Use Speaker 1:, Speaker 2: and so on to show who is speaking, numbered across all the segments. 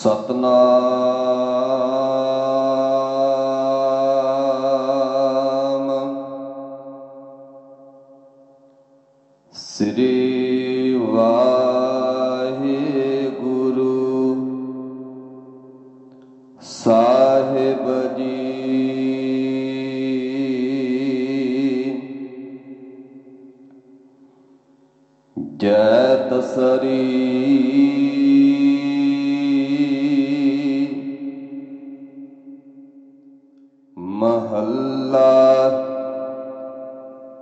Speaker 1: ਸਤਨਾਮ।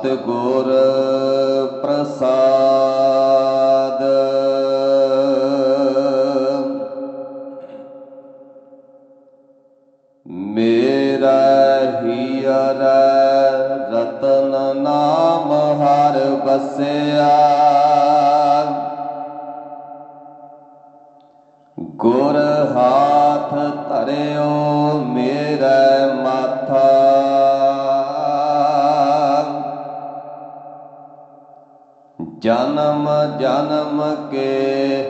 Speaker 1: ਸਤ ਗੁਰ ਪ੍ਰਸਾਦ। ਮੇਰਾ ਹੀਰ ਰਤਨ ਨਾਮ ਹਰ ਬਸਿਆ ਗੁਰ ਹਾਥ ਧਰਿਓ ਜਨਮ ਜਨਮ ਕੇ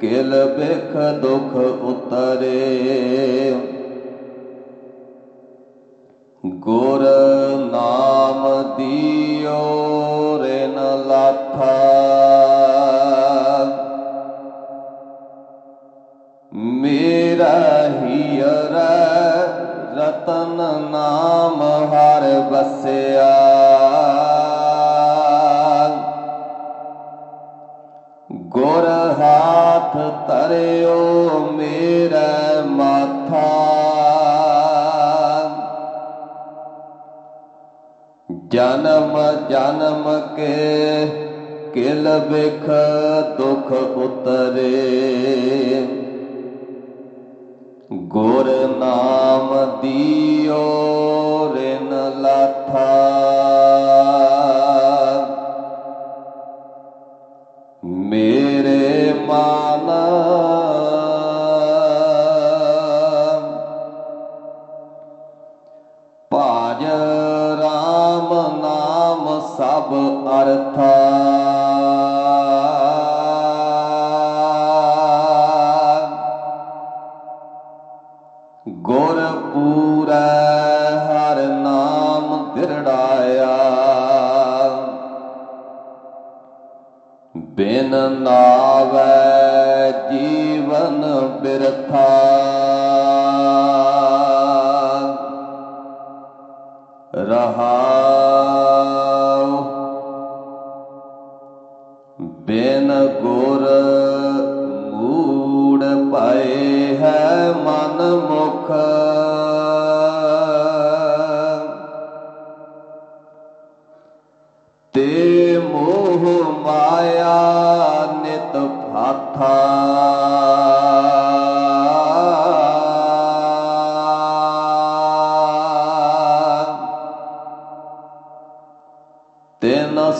Speaker 1: ਕਿਲ ਬਿਖ ਦੁਖ ਉਤਰੇ। ਗੁਰ ਧਰਿਓ ਮੇਰੇ ਮਾਥਾ। ਜਨਮ ਜਨਮ ਕੇ ਕਿਲ ਬਿਖ ਦੁਖ ਉਤਰੇ। ਗੁਰ ਨਾਮ ਦਿਓ ਰਿਨ ਲਾਥਾ। ਸਭ ਅਰਥਾ। ਗੁਰ ਪੂਰਾ ਹਰ ਨਾਮ ਦਿਰੜਾਇਆ ਬਿਨ ਨਾਵੈ ਜੀਵਨ ਬਿਰਥਾ। ਰਹਾਉ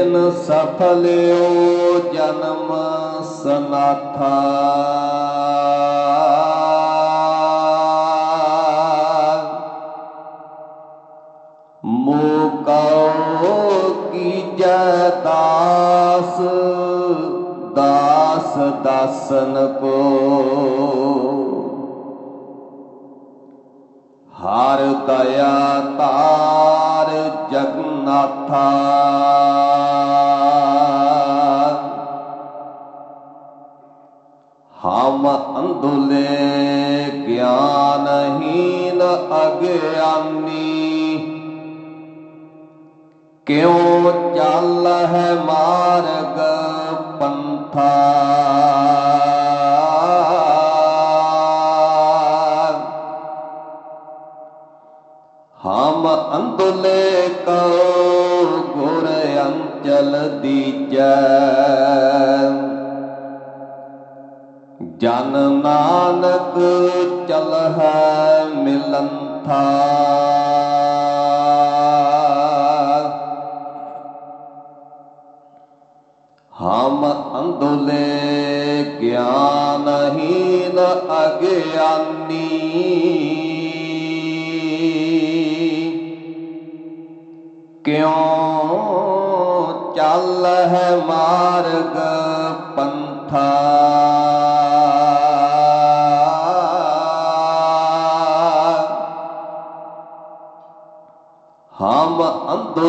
Speaker 1: ਤਿਨ ਸਫਲਿਓ ਜਨਮ ਸਨਾਥਾ। ਮੋਕਉ ਕੀਜੈ ਦਾਸ ਦਾਸ ਦਾਸਨ ਕੋ। ਹਰ ਦਇਆ ਤਾਰ ਜਗਨਾਥਾ। हम अंधुले ज्ञानहीन अज्ञानी क्यों चल है मार्ग पंथा हम अंधुले को गुर अंचल दीजै ਜਨ ਨਾਨਕ ਚਲ ਹੈ ਮਿਲੰਥਾ ਹਮ ਅੰਧੁਲੇ ਗਿਆਨਹੀਨ ਅਗਿਆਨੀ। ਕਿਉ ਚੱਲ ਹੈ ਮਾਰਗ ਪੰਥਾ?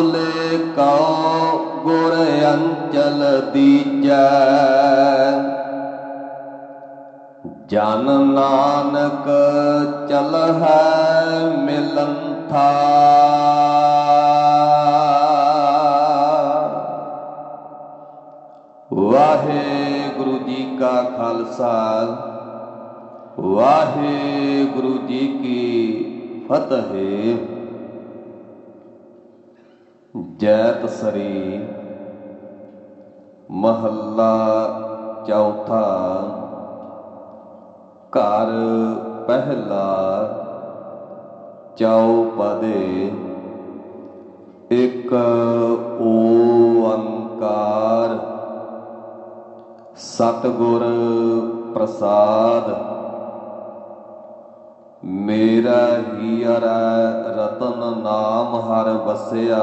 Speaker 1: ਅੰਧੁਲੇ ਕਉ ਗੁਰ ਅੰਚਲ ਦੀਜੈ। ਜਨ ਨਾਨਕ ਚਲ ਹੈ ਮਿਲੰਥਾ ਵਾਹਿਗੁਰੂ ਜੀ ਕਾ ਖਾਲਸਾ, ਵਾਹਿਗੁਰੂ ਜੀ ਕੀ ਫਤਿਹ। ਜੈਤ ਸਰੀ ਮਹੱਲਾ ਚੌਥਾ ਘਰ ਪਹਿਲਾ ਚੌਪਦੇ ਇੱਕ ਓੰਕਾਰ ਸਤਿਗੁਰ ਪ੍ਰਸਾਦ ਮੇਰਾ ਹੀ ਹੀਰ ਰਤਨ ਨਾਮ ਹਰ ਵਸਿਆ